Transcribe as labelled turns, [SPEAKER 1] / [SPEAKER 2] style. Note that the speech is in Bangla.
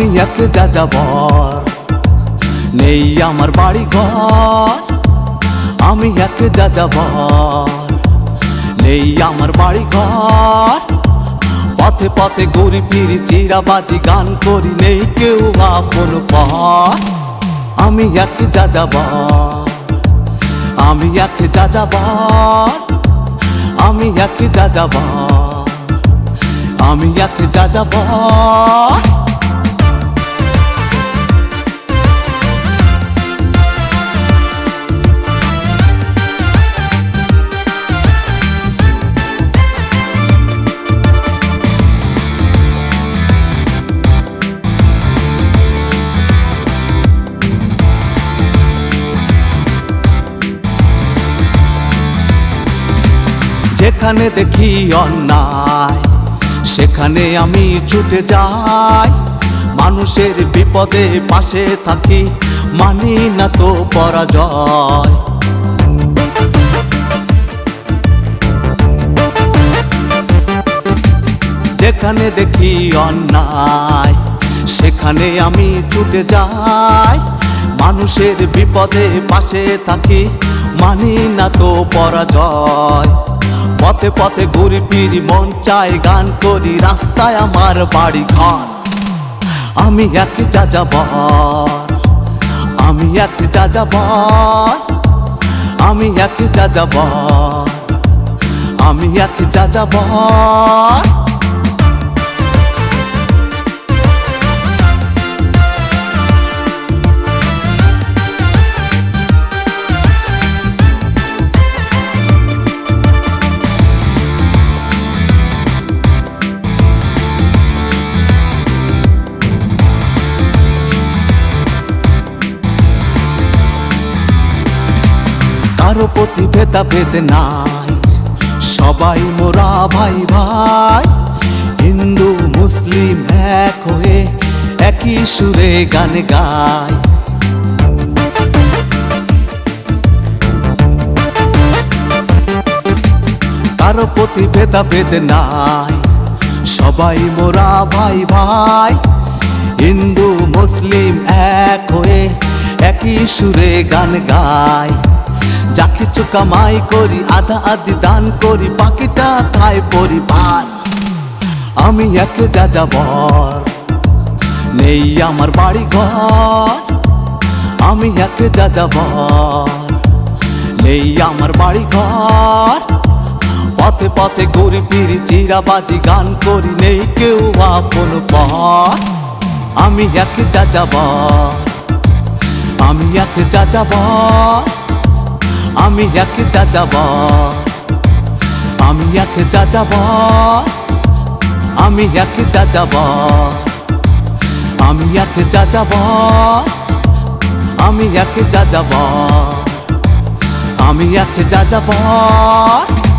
[SPEAKER 1] এক যাযাবর। নেই আমার বাড়ি ঘর আমি এক যাযাবর। নেই আমার বাড়ি ঘর পথে পথে ঘুরি ফিরি, চিরাবাজি গান করি, নেই কেউ আপন পর আমি এক যাযাবর। আমি এক যাযাবর। আমি এক যাযাবর। আমি এক যাযাবর। যেখানে দেখি অন্যায়। সেখানে আমি ছুটে যাই। মানুষের বিপদে পাশে থাকি, মানি না তো পরাজয়। যেখানে দেখি অন্যায়, সেখানে আমি ছুটে যাই। মানুষের বিপদে পাশে থাকি, মানি না তো পরাজয়। পথে পথে ঘুরি ফিরি, মন চায় গান করি, রাস্তায় আমার বাড়ি ঘর। আমি এক যাযাবর, আমি এক যাযাবর, আমি এক যাযাবর, আমি এক যাযাবর। কারও প্রতি ভেদাভেদ নাই। সবাই মোরা ভাই ভাই, হিন্দু, মুসলিম এক হয়ে একই সুরে গান গায় কারও প্রতি ভেদাভেদ নাই। সবাই মোরা ভাই ভাই, হিন্দু, মুসলিম এক হয়ে একই সুরে গান গায় যা কিছু কামাই করি, আধা আধি দান করি, বাকিটা খায় পরিবার। আমি এক যাযাবর, নেই আমার বাড়ি ঘর আমি এক যাযাবর, নেই আমার বাড়ি ঘর পথে পথে ঘুরি ফিরি, চিরাবাজি গান করি, নেই কেউ আপন পর আমি এক যাযাবর, আমি এক যাযাবর। আমি এক যাযাবর। আমি এক যাযাবর। আমি এক যাযাবর। আমি এক যাযাবর। আমি এক যাযাবর। আমি এক যাযাবর।